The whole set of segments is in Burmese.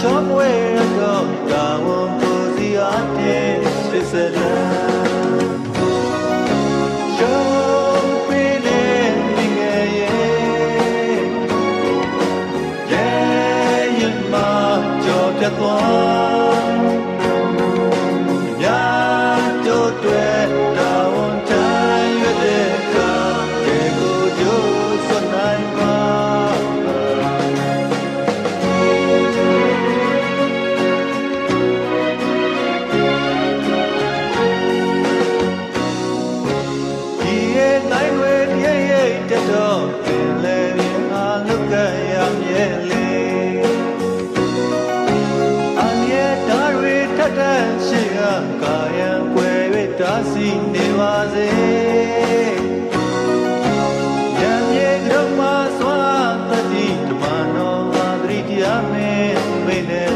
ကြောမွေတော့တာဝန်ပူစီအပ်တဲ့စစ်စလာသွား တက်တော့ပင်လေအားလုကရမြဲလေအမြဲဒါတွေထက်တန်ရှိကကာယံွယ်၍တားစီနေပါစေရမြေကရမစွာတတိဓမ္မနောအဒရိတယမေမေနေ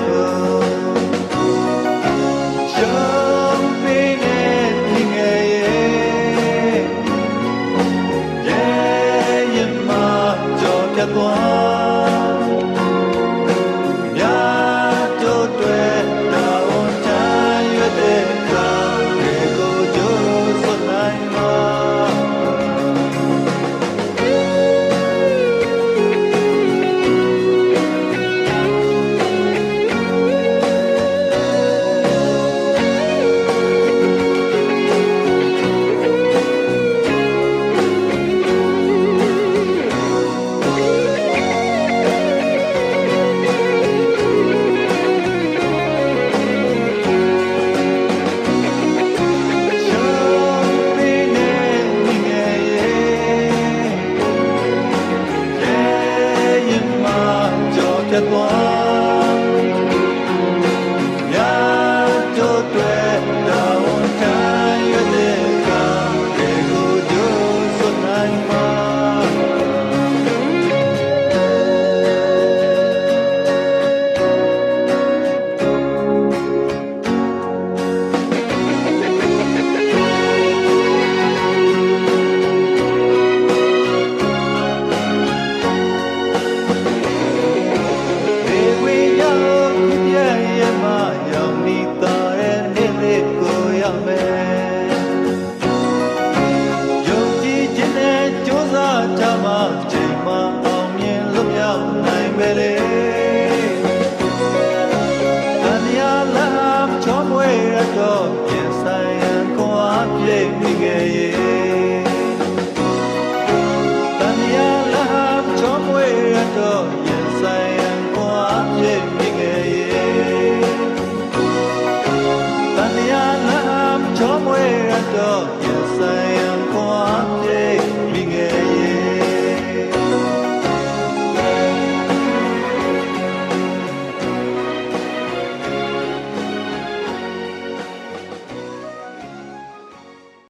ပြတ် လာ